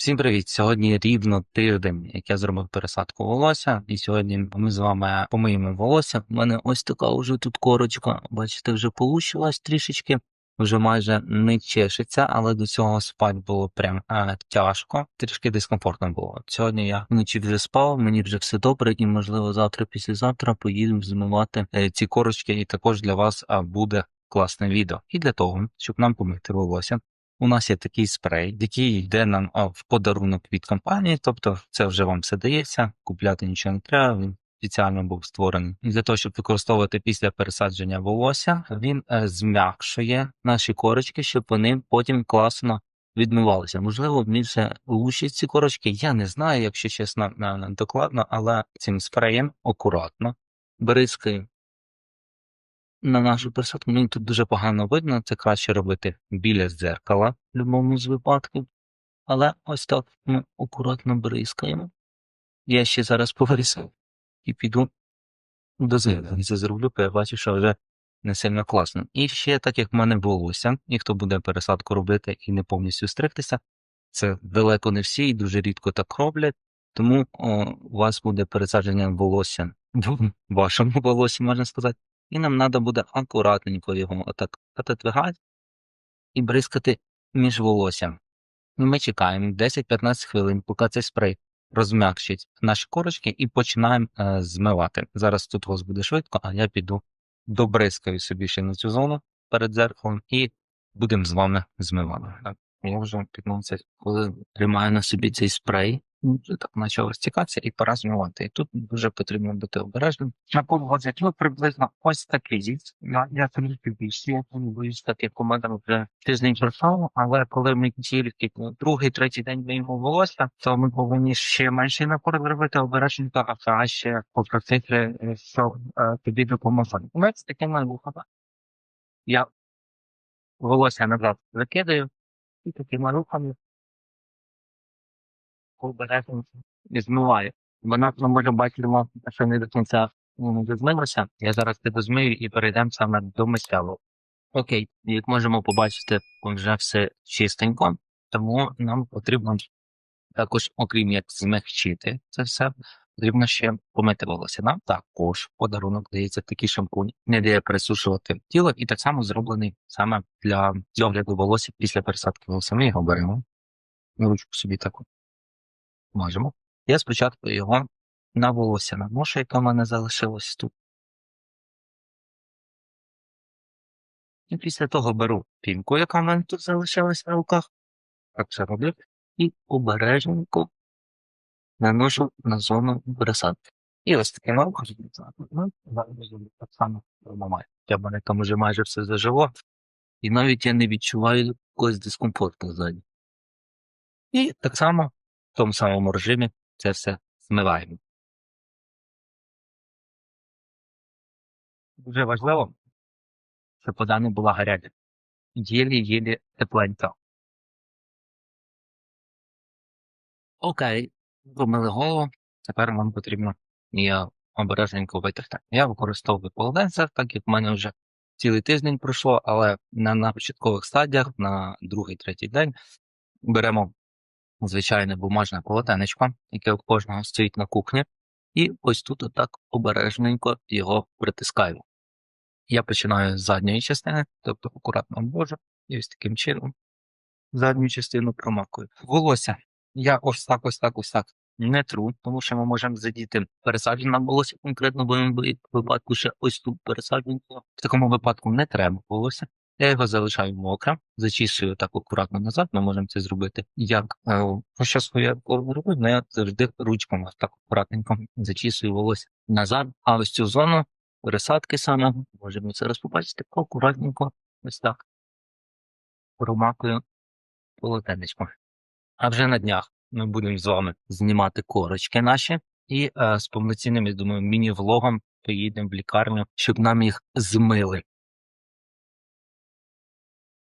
Всім привіт! Сьогодні рівно тиждень, як я зробив пересадку волосся, і сьогодні ми з вами помиємо волосся. У мене ось така вже тут корочка, бачите, вже получилась трішечки, вже майже не чешеться, але до цього спати було прям е, тяжко, трішки дискомфортно було. Сьогодні я вночі вже спав, мені вже все добре, і можливо завтра, післязавтра поїдемо змивати е, ці корочки, і також для вас буде класне відео. І для того, щоб нам помити волосся. У нас є такий спрей, який йде нам в подарунок від компанії, тобто це вже вам все дається, купляти нічого не треба. Він спеціально був створений для того, щоб використовувати після пересадження волосся. Він е, зм'якшує наші корочки, щоб вони потім класно відмивалися. Можливо, більше лучші ці корочки. Я не знаю, якщо чесно, докладно, але цим спреєм акуратно бризкаю на нашу пересадку мені тут дуже погано видно, це краще робити біля дзеркала в будь-якому з випадків. Але ось так ми акуратно бризкаємо. Я ще зараз повирісив і піду до зеркала. Це зроблю, бо я бачу, що вже не сильно класно. І ще так як в мене волосся, і хто буде пересадку робити і не повністю стригтися, це далеко не всі і дуже рідко так роблять. Тому о, у вас буде пересадження волосся вашому волосі, можна сказати. І нам треба буде акуратненько його отак отодвигати і бризкати між волоссям. Ми чекаємо 10-15 хвилин, поки цей спрей розм'якшить наші корочки і починаємо е, змивати. Зараз тут вас буде швидко, а я піду добризкаю собі ще на цю зону перед дзеркалом і будемо з вами змивати. Так, я вже 15 хвилин тримаю на собі цей спрей. Вже так почав розтікатися і пора змивати. І тут дуже потрібно бути обережним. На полгодять ну, приблизно ось такий зіць. Я, я трішки більше, я не боюсь, так як у мене вже тиждень пройшов, але коли ми тільки ну, другий, третій день миємо волосся, то ми повинні ще менше напор зробити обережненько, а краще попросити, е, щоб е, тобі допомогли. Мене це таке малюха. Я волосся назад закидаю і такими рухами обережно і змиваю. Вона ну, може бачити, що не до кінця м, змилася. Я зараз піду змию і перейдемо саме до миттєвого. Окей, як можемо побачити, вже все чистенько, тому нам потрібно також, окрім як змягчити це все, потрібно ще помити волосся. Нам також подарунок дається такий шампунь, не дає пересушувати тіло, і так само зроблений саме для догляду волосся після пересадки волосся. Ми його беремо. Ручку собі таку Можемо. Я спочатку його на волосся наношу, яке в мене залишилось тут. І після того беру пінку, яка в мене тут залишилась на руках. Так це роблю. І обережненько наношу на зону пересадки. І ось таким руком так само нормально. Я мене там вже майже все зажило. І навіть я не відчуваю якогось дискомфорту ззаді. І так само в тому самому режимі це все змиваємо. Дуже важливо, щоб вода не була гаряча. Єлі-єлі тепленька. Окей, помили голову. Тепер вам потрібно її обережненько витерти. Я використовую полотенце, так як в мене вже цілий тиждень пройшло, але на, на початкових стадіях, на другий, третій день беремо звичайне бумажне полотенечко, яке у кожного стоїть на кухні, і ось тут отак обережненько його притискаю. Я починаю з задньої частини, тобто акуратно обвожу, і ось таким чином задню частину промакую. Волосся я ось так, ось так, ось так не тру, тому що ми можемо задіти пересадження волосся конкретно, в випадку ще ось тут пересадження. В такому випадку не треба волосся. Я його залишаю мокрим, зачісую так акуратно назад, ми можемо це зробити. Як е, що я роблю, я завжди ручками так акуратненько зачісую волосся назад. А ось цю зону пересадки саме, можемо це розпобачити, акуратненько, ось так. Промакую полотенечко. А вже на днях ми будемо з вами знімати корочки наші і е, з повноцінним, я думаю, міні-влогом поїдемо в лікарню, щоб нам їх змили.